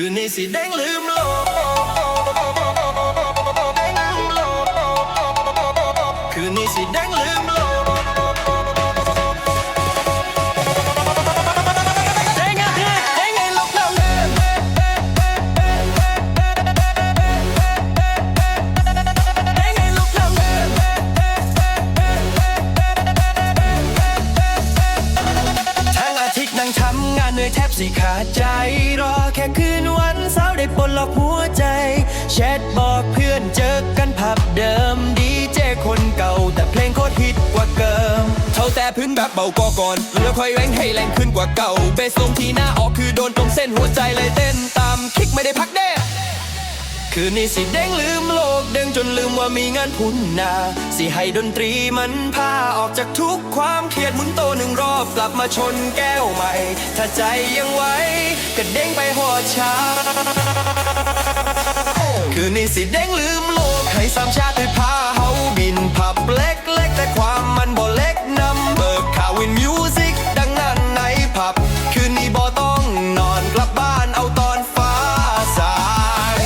คืนนี้สิเด้งลืมโลกคืนนี้สิเด้งลืมโลกเด้งอะเด้งเด้งไงโลกเราลืมเด้งไงโลกเราลืมทั้งอาทิตย์นั่งทำงานเหนื่อยแทบสิขาดใจรอ แชทบอกเพื่อนเจอกันผับเดิมดีเจคนเก่า แต่เพลงโคตรฮิตกว่าเกิมเท่าแต่พื้นแบบเบาก็ก่อนแล้วค่อยแรงให้แรงขึ้นกว่าเก่าเบสลงที่หน้าออกคือโดนตรงเส้นหัวใจเลยเต้นตามคิกไม่ได้พักแน่คืนนี้สิเด้งลืมโลกเด้งจนลืมว่ามีงานพุ่นนาสิให้ดนตรีมันพาออกจากทุกความเครียดหมุนโตหนึ่งรอบกลับมาชนแก้วใหม่ ถ้าใจยังไหวก็เด้งไปหอดเช้า คืนนี้สิเด้งลืมโลกให้สามชาติพาเฮาบินผับเล็กเล็กแต่ความมันบ่เล็กนำเบิกข่าววินมิวสิกดังนั้นในผับ คืนนี้บ่ต้องนอนกลับบ้านเอาตอนฟ้าสาง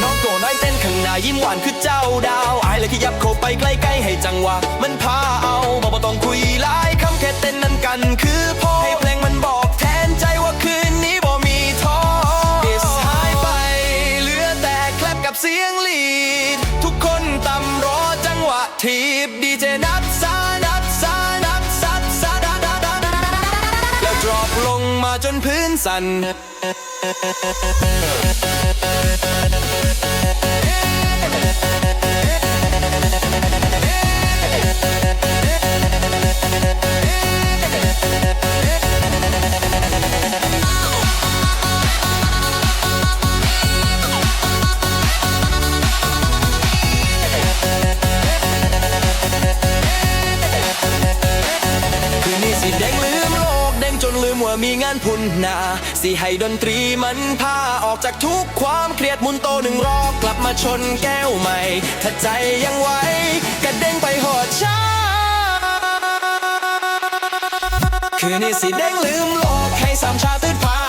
น้องโกน้อยเต้นข้างหน้ายิ้มหวานคือเจ้าดาว เลยขยับเข้าไปใกล้ๆให้จังหวะมันพาเอาบอกบ่ต้องคุยหลายคำแค่เต้นนั้นกันคือพอให้เพลงมันบอกแทนใจว่าคืนนี้บ่มีท้อดิสหายไปเหลือแต่แคลบกับเสียงลีด ทุกคนตำรอจังหวะทีบดีเจนับซานับซานับซัดซาดาดาดาแล้วดรอปลงมาจนพื้นสั่น มว่ามีงานพุ่นนาสิให้ดนตรีมันพาออกจากทุกความเครียดหมุนโตหนึ่งรอบกลับมาชนแก้วใหม่ ถ้าใจยังไหวกระเด้งไปหอดช้าคืนนี้สิเด้งลืมโลกให้สามชาติดพา